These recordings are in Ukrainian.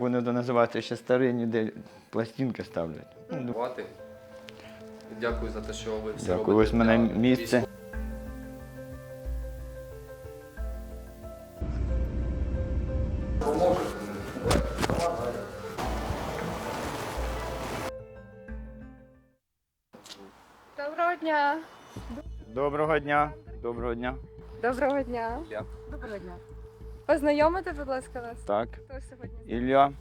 Вони називаються ще старинні, де пластинки ставлять. Ну, Дякую за те, що ви все Дякую, робите. ось мене для місце. військових. Доброго дня. Доброго дня. Доброго дня. Доброго дня. Доброго дня. Познайомите, будь ласка, нас. Так, Хто сьогодні? Ілля,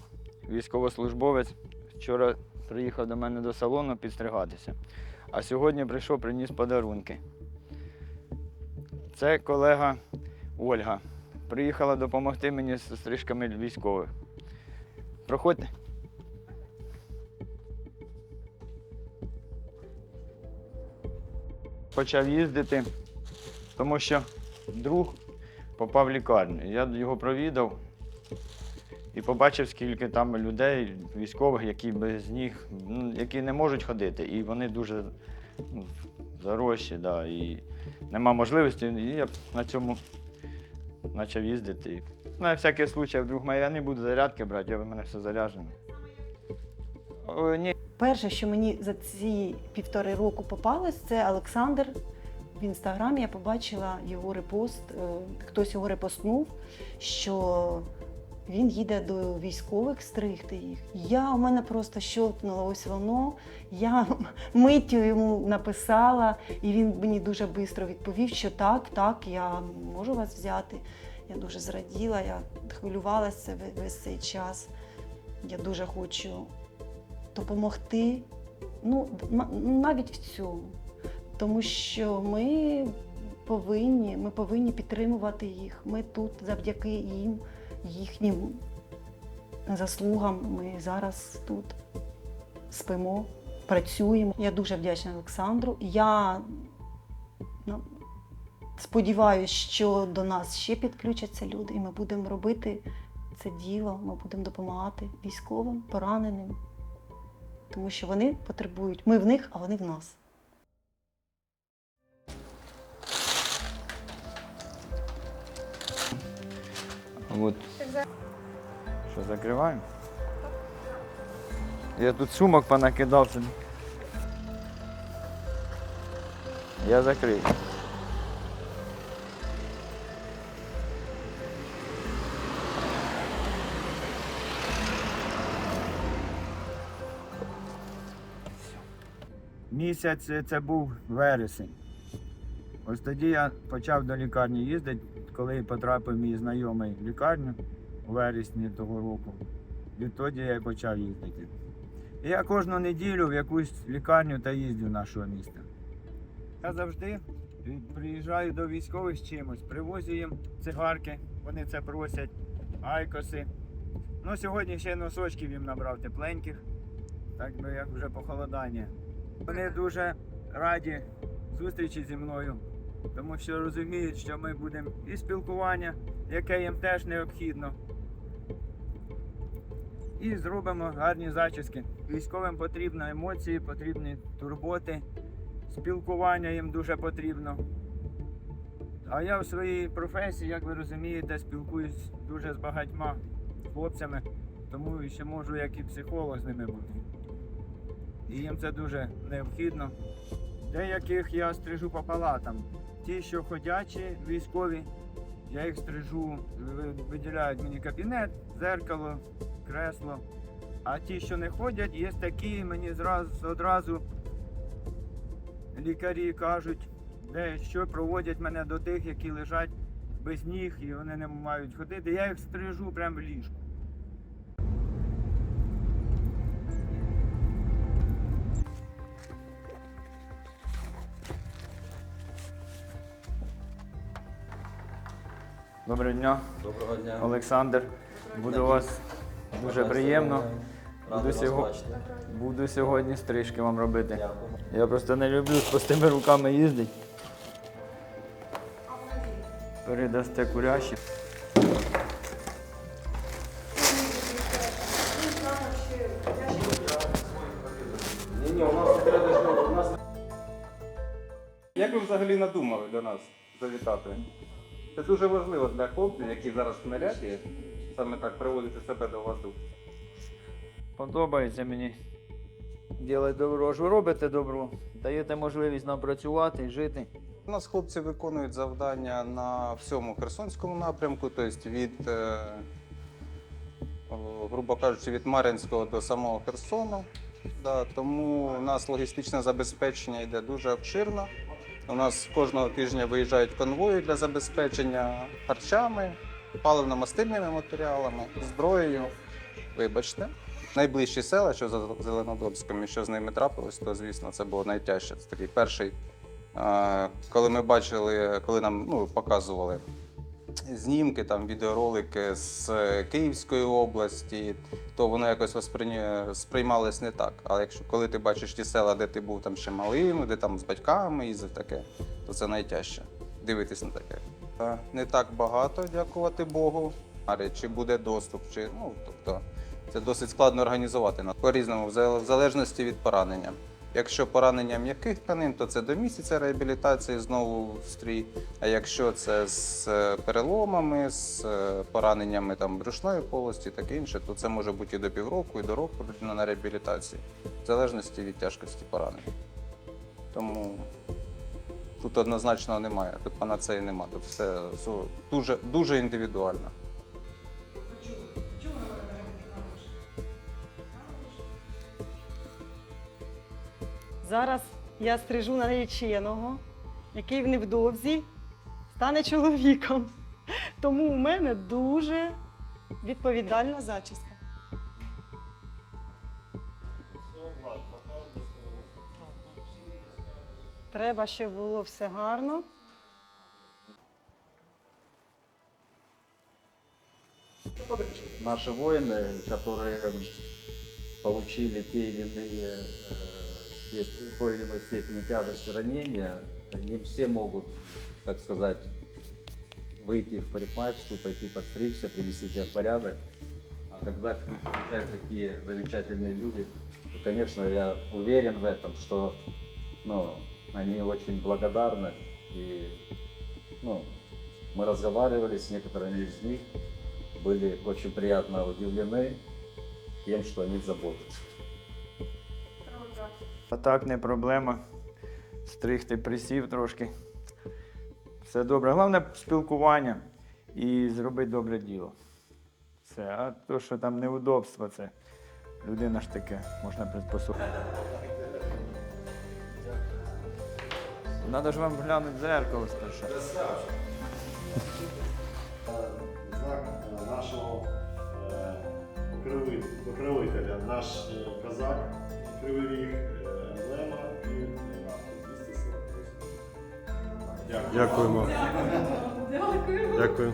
військовослужбовець. Вчора приїхав до мене до салону підстригатися. А сьогодні прийшов, приніс подарунки. Це колега Ольга. Приїхала допомогти мені з стрижками військових. Проходьте. Почав їздити, тому що друг попав в лікарню. Я його провідав і побачив, скільки там людей, військових, які без ніг, ну, які не можуть ходити. І вони дуже ну, да, і нема можливості. І я на цьому почав їздити. На всякий случай, вдруг я не буду зарядки брати, я в мене все заряджено. О, ні, Перше, що мені за ці півтори року попалось, це Олександр. В інстаграмі я побачила його репост. е, Хтось його репостнув, що він їде до військових стригти їх. Я у мене просто щелкнуло ось воно. Я миттю йому написала, і він мені дуже швидко відповів, що так, так, я можу вас взяти. Я дуже зраділа, я хвилювалася весь цей час. Я дуже хочу допомогти, ну, навіть в цьому. Тому що ми повинні, ми повинні підтримувати їх. Ми тут завдяки їм, їхнім заслугам. Ми зараз тут спимо, працюємо. Я дуже вдячна Олександру. Я ну, сподіваюся, що до нас ще підключаться люди, і ми будемо робити це діло. Ми будемо допомагати військовим, пораненим тому що вони потребують. Ми в них, а вони в нас. От. Що, закриваємо? Я тут сумок понакидав собі. Я закрив. Місяць е, це був вересень. Ось тоді я почав до лікарні їздити, коли потрапив мій знайомий в лікарню у вересні того року. Відтоді я й почав їздити. І я кожну неділю в якусь лікарню та їздю нашого міста. Я завжди приїжджаю до військових з чимось, привозю їм цигарки, вони це просять, айкоси. Ну, сьогодні ще носочків їм набрав тепленьких, так би як вже похолодання. Вони дуже раді зустрічі зі мною, тому що розуміють, що ми будемо і спілкування, яке їм теж необхідно. І зробимо гарні зачіски. Військовим потрібні емоції, потрібні турботи, спілкування їм дуже потрібно. А я в своїй професії, як ви розумієте, спілкуюсь дуже з багатьма хлопцями, тому ще можу як і психолог з ними бути. І їм це дуже необхідно. Деяких я стрижу по палатам. Ті, що ходячі, військові, я їх стрижу, виділяють мені кабінет, зеркало, кресло. А ті, що не ходять, є такі, мені зразу одразу лікарі кажуть, де що проводять мене до тих, які лежать без ніг і вони не мають ходити. Я їх стрижу прямо в ліжку. Доброго дня, Доброго дня. Олександр. Буде у вас дуже приємно. Буду, вас сього... Буду сьогодні стрижки вам робити. Дякую. Я просто не люблю з пустими руками їздити. Передасте курящі. Як ви взагалі надумали до нас завітати? Це дуже важливо для хлопців, які зараз в наряді, саме так приводити себе до ладу. Подобається мені. Ділати добро. Ж ви робите добро, даєте можливість нам працювати і жити. У нас хлопці виконують завдання на всьому Херсонському напрямку, тобто від, е, грубо кажучи, від Мар'їнського до самого Херсону. Да, тому у нас логістичне забезпечення йде дуже обширно. У нас кожного тижня виїжджають конвої для забезпечення харчами, паливно-мастильними матеріалами, зброєю. Вибачте. Найближчі села, що за Зеленодобськом, і що з ними трапилось, то звісно це було найтяжче. Це такий перший Коли ми бачили, коли нам ну, показували знімки, там, відеоролики з Київської області, то воно якось сприймалось не так. Але якщо коли ти бачиш ті села, де ти був там ще малим, де там з батьками їздив таке, то це найтяжче дивитись на таке. Е, Не так багато, дякувати Богу. Чи буде доступ, чи ну тобто це досить складно організувати по-різному, в залежності від поранення. Якщо поранення м'яких тканин, то це до місяця реабілітації знову в стрій. А якщо це з е, переломами, з е, пораненнями там брюшної полості, таке інше, то це може бути і до півроку, і до року на реабілітації, в залежності від тяжкості поранень. Тому тут однозначно немає, тут панацеї немає, тут все дуже, дуже індивідуально. Зараз я стрижу нареченого, який невдовзі стане чоловіком. Тому у мене дуже відповідальна зачіска. Треба, щоб було все гарно. наши воины, которые получили те или в той или иной степени тяжести ранения, не все могут, так сказать, выйти в парикмахерскую, пойти подстричься, привести себя в порядок. А когда приезжают такие замечательные люди, то, конечно, я уверен в этом, что ну, они очень благодарны. И ну, мы разговаривали с некоторыми из них, были очень приятно удивлены тем, что они заботятся. А так не проблема. Стригти присів трошки. Все добре. Головне спілкування і зробити добре діло. Все. А то, що там неудобство, це людина ж таке, можна приспособити. Надо ж вам глянути в дзеркало спершу. знак нашого е, покровителя, наш е, козак, Кривий Ріг, Дякуємо. Дякую.